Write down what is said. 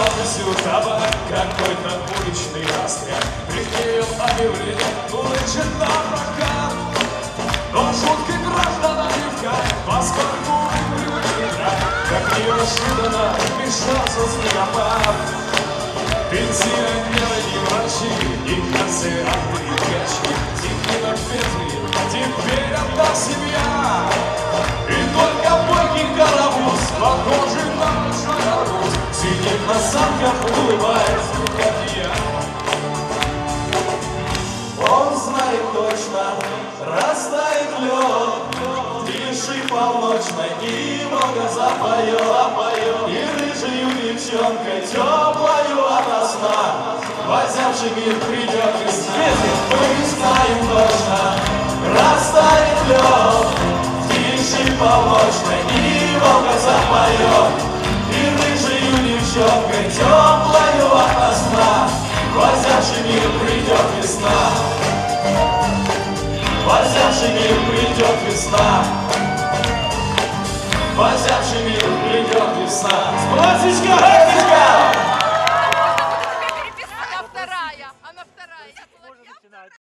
статусью табак Какой-то уличный растряк Приклеил объявление, улычит на прокат Но шутки граждан отвлекает Поскольку привычный драк Как неожиданно вмешался снегопад Пенсионеры на санках, улыбаясь, как я. Он знает точно, растает лед. Тиши полночной и много запоет, запоет И рыжую девчонкой теплою ото сна. Возявший мир придет весна Мы знаем точно, растает лед. Тиши полночной и щекой теплою от сна, Возявший мир придет весна. Возявший мир придет весна. Возявший мир придет весна. Спросичка, Спросичка! Она вторая, она вторая.